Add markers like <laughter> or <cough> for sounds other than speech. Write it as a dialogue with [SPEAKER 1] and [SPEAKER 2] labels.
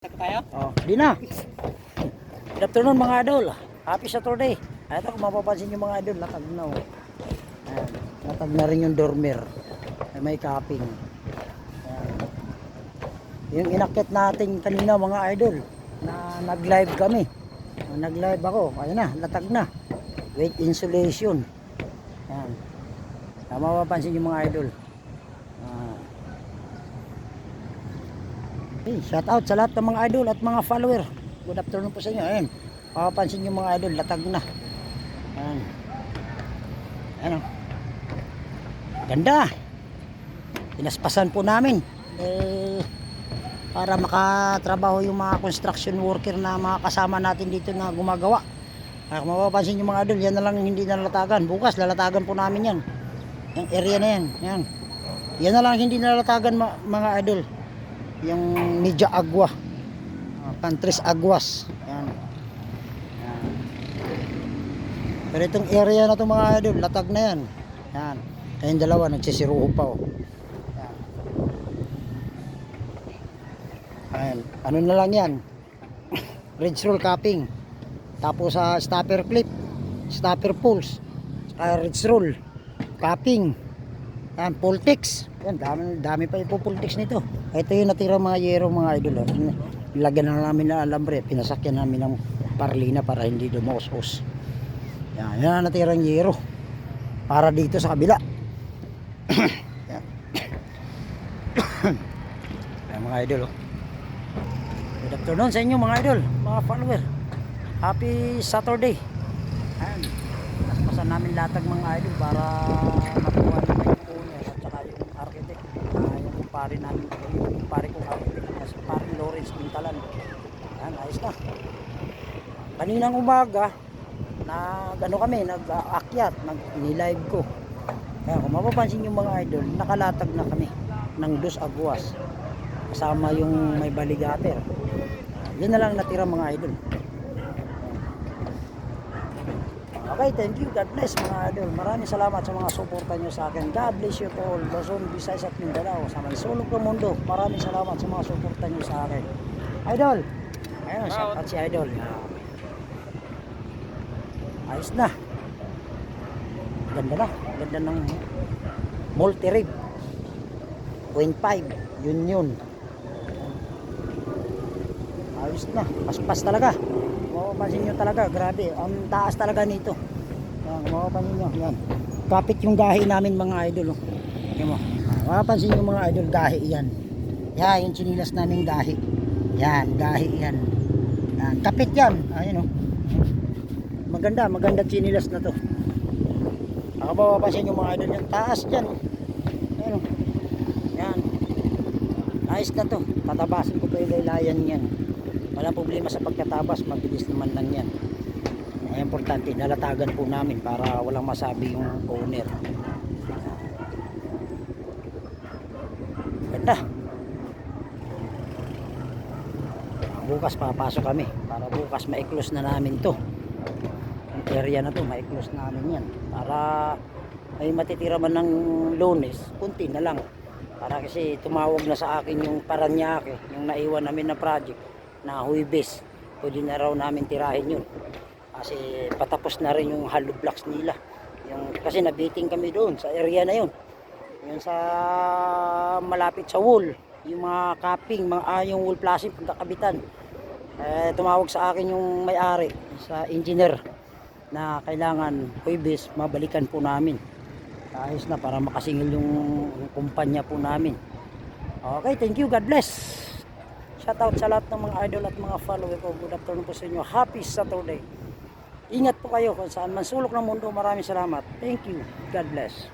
[SPEAKER 1] Tako tayo?
[SPEAKER 2] Oh, di na. Good afternoon mga idol. Happy Saturday. Ito kung mapapansin nyo mga idol, latag na oh. Ayan, latag na rin yung dormer. May. Ayan. Yung inakit natin kanina mga idol, na nag-live kami. Nag-live ako, ayun na, latag na. Weight insulation. Ayan. Ah, mapapansin nyo mga idol. Hey, shout out sa lahat ng mga idol at mga follower. Good afternoon po sa inyo. Ayan. Papapansin yung mga idol, latag na. Ayan. Oh. Ganda. Pinaspasan po namin. Eh, para makatrabaho yung mga construction worker na mga kasama natin dito na gumagawa. Ah, kung mapapansin yung mga idol, yan na lang hindi nalalatagan. Bukas, lalatagan po namin yan. Yung area na yan. Yan. Yan na lang hindi nalalatagan ma- mga idol yung Media Agua uh, Countries Aguas yan. yan pero itong area na to mga idol latag na yan yan kayong dalawa nagsisiruho pa oh. yan. Ayan. ano na lang yan <coughs> ridge roll capping tapos sa stopper clip stopper pulls saka ridge roll capping yan, Pultex. Yan, dami, dami pa ipupultex nito. Ito yung natira mga yero mga idol. oh. Nilagyan na namin na alambre. Pinasakyan namin ng parlina para hindi dumos-os. Yan, yan ang natirang yero. Para dito sa kabila. <coughs> yan. <coughs> yan mga idol. Oh. Good afternoon sa inyo mga idol, mga follower. Happy Saturday. Ayan. Paspasan namin latag mga idol para makuha namin yung owner at saka yung architect. Uh, yung pare namin, yung pare kong architect, mas pare Lawrence Pintalan. Ayan, ayos na. Kaninang umaga, nag ano kami, nag-aakyat, nag nilive ko. Kaya kung mapapansin yung mga idol, nakalatag na kami ng dos aguas. Kasama yung may baligater. Yan na lang natira mga idol. Okay, thank you. God bless mga idol. Maraming salamat sa mga suporta nyo sa akin. God bless you to all. Luzon, Visayas at Mindanao. Sa may sulok ng mundo. Maraming salamat sa mga suporta nyo sa akin. Idol. Ayun, shout out si Idol. Ayos na. Ganda na. Ganda ng multi-rig. 0.5. Yun yun. Ayos na. Paspas talaga. Mapapansin nyo talaga. Grabe. Ang taas talaga nito. Yan, mapapansin nyo. Yan. Kapit yung gahi namin mga idol. Oh. Yan mo. Mapapansin nyo mga idol. Gahi yan. Yan. Yung chinilas namin gahi. Yan. Gahi yan. Yan. Kapit yan. Ayun oh. Maganda. Maganda chinilas na to. Ako mapapansin nyo mga idol. Yan. Taas yan. Oh. Ayun oh. Yan. Ayos na to. Tatabasin ko pa yung laylayan yan. Walang problema sa pagkatabas, mabilis naman lang yan. Ay, importante, nalatagan po namin para walang masabi yung owner. Ganda. Bukas papasok kami para bukas ma-close na namin to. Ang area na to, ma-close namin yan. Para ay matitira man ng lunes, kunti na lang. Para kasi tumawag na sa akin yung Paranaque, yung naiwan namin na project na huibis. Pwede na raw namin tirahin yun. Kasi patapos na rin yung hollow blocks nila. Yung, kasi nabiting kami doon sa area na yun. Yung sa malapit sa wall. Yung mga capping, mga, ah, yung wall flashing pagkakabitan. Eh, tumawag sa akin yung may-ari sa engineer na kailangan huibis, mabalikan po namin. Ayos na para makasingil yung kumpanya po namin. Okay, thank you. God bless. Shout out sa lahat ng mga idol at mga follower ko. Good afternoon po sa inyo. Happy Saturday. Ingat po kayo kung saan man sulok ng mundo. Maraming salamat. Thank you. God bless.